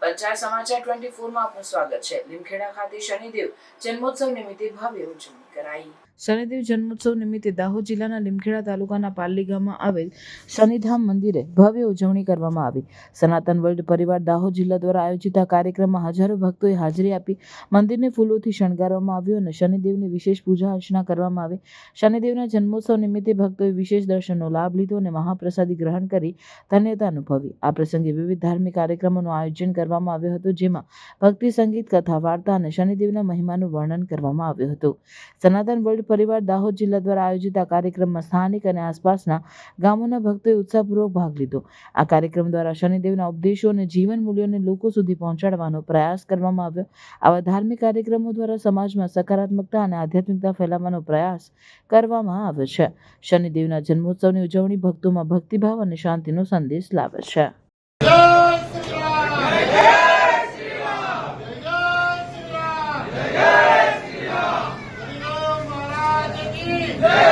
પંચાયત સમાચાર ટ્વેન્ટી ફોરમાં આપનું સ્વાગત છે. લીમખેડા ખાતે શનિદેવ જન્મોત્સવ નિમિત્તે ભવ્ય ઉજવણી. કરાઈ. શનિદેવ જન્મોત્સવ નિમિત્તે દાહોદ જિલ્લાના લીમખેડા તાલુકાના પાલી ગામમાં આવેલ શનિધામ મંદિરે ભવ્ય ઉજવણી કરવામાં આવી. સનાતન વર્લ્ડ પરિવાર દાહોદ જિલ્લા દ્વારા આયોજિત આ કાર્યક્રમમાં હજારો ભક્તોએ હાજરી આપી મંદિરને ફૂલોથી શણગારવામાં આવ્યું અને શનિદેવની વિશેષ પૂજા અર્ચના કરવામાં આવી. શનિદેવના જન્મોત્સવ નિમિત્તે ભક્તોએ વિશેષ દર્શનનો લાભ લીધો અને મહાપ્રસાદી ગ્રહણ કરી ધન્યતા અનુભવી. આ પ્રસંગે વિવિધ ધાર્મિક કાર્યક્રમોનું આયોજન કરવામાં આવ્યું હતું, જેમાં ભક્તિ સંગીત, કથા, વાર્તા અને શનિદેવના મહિમાનું વર્ણન કરવામાં આવ્યું હતું. સનાતન વર્લ્ડ પરિવાર દાહોદ જિલ્લા દ્વારા આયોજિત આ કાર્યક્રમમાં સ્થાનિક અને આસપાસના ગામોના ભક્તોએ ઉત્સાહપૂર્વક ભાગ લીધો. આ કાર્યક્રમ દ્વારા શનિદેવના ઉપદેશો અને જીવન મૂલ્યોને લોકો સુધી પહોંચાડવાનો પ્રયાસ કરવામાં આવ્યો. આવા ધાર્મિક કાર્યક્રમો દ્વારા સમાજમાં સકારાત્મકતા અને આધ્યાત્મિકતા ફેલાવવાનો પ્રયાસ કરવામાં આવે છે. શનિદેવના જન્મોત્સવની ઉજવણી ભક્તોમાં ભક્તિભાવ અને શાંતિનો સંદેશ લાવે છે. জয়